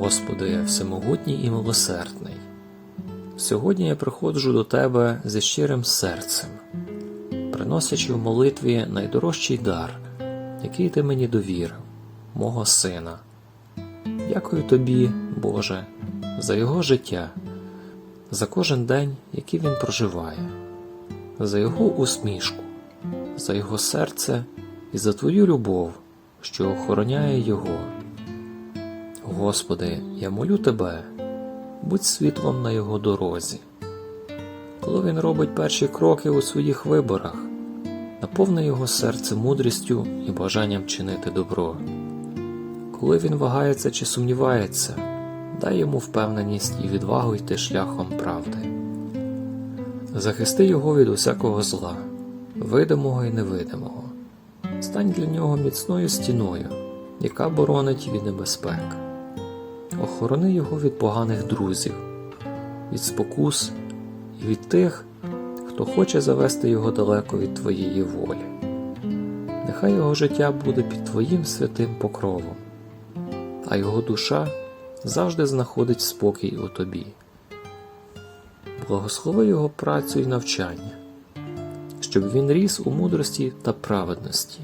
Господи, всемогутній і милосердний. Сьогодні я приходжу до Тебе зі щирим серцем, приносячи в молитві найдорожчий дар, який Ти мені довірив, мого Сина. Дякую Тобі, Боже, за Його життя, за кожен день, який Він проживає, за Його усмішку, за Його серце і за Твою любов, що охороняє Його. Господи, я молю Тебе, будь світлом на Його дорозі. Коли він робить перші кроки у своїх виборах, наповни його серце мудрістю і бажанням чинити добро. Коли він вагається чи сумнівається, дай йому впевненість і відвагу йти шляхом правди. Захисти його від усякого зла, видимого і невидимого. Стань для нього міцною стіною, яка боронить від небезпек. Охорони його від поганих друзів, від спокус і від тих, хто хоче завести його далеко від твоєї волі. Нехай його життя буде під твоїм святим покровом, а його душа завжди знаходить спокій у тобі. Благослови його працю і навчання, щоб він ріс у мудрості та праведності.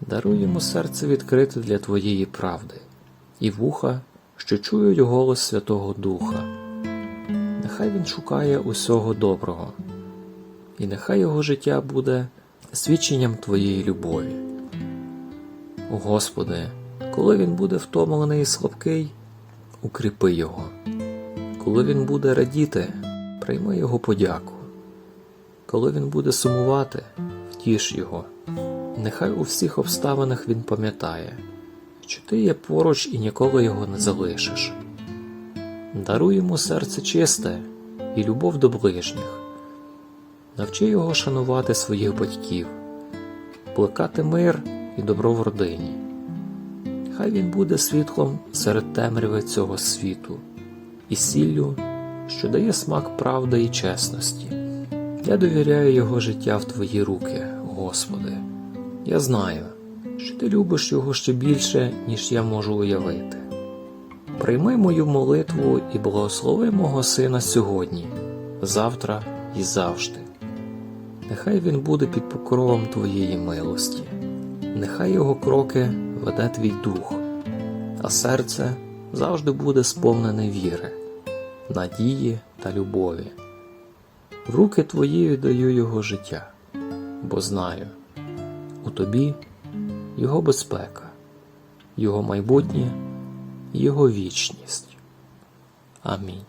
Даруй йому серце відкрите для твоєї правди і вуха, що чують голос Святого Духа. Нехай він шукає усього доброго, і нехай його життя буде свідченням Твоєї любові. Господи, коли він буде втомлений і слабкий, укріпи його. Коли він буде радіти, прийми його подяку. Коли він буде сумувати, втіш його. Нехай у всіх обставинах він пам'ятає, що ти є поруч і ніколи його не залишиш. Даруй йому серце чисте і любов до ближніх. Навчи його шанувати своїх батьків, плекати мир і добро в родині. Хай він буде світлом серед темряви цього світу і сіллю, що дає смак правди і чесності. Я довіряю його життя в Твої руки, Господи. Я знаю, що ти любиш його ще більше, ніж я можу уявити. Прийми мою молитву і благослови мого сина сьогодні, завтра і завжди. Нехай він буде під покровом Твоєї милості, нехай його кроки веде твій дух, а серце завжди буде сповнене віри, надії та любові. В руки Твої віддаю його життя, бо знаю, у тобі його безпека, його майбутнє, його вічність. Амінь.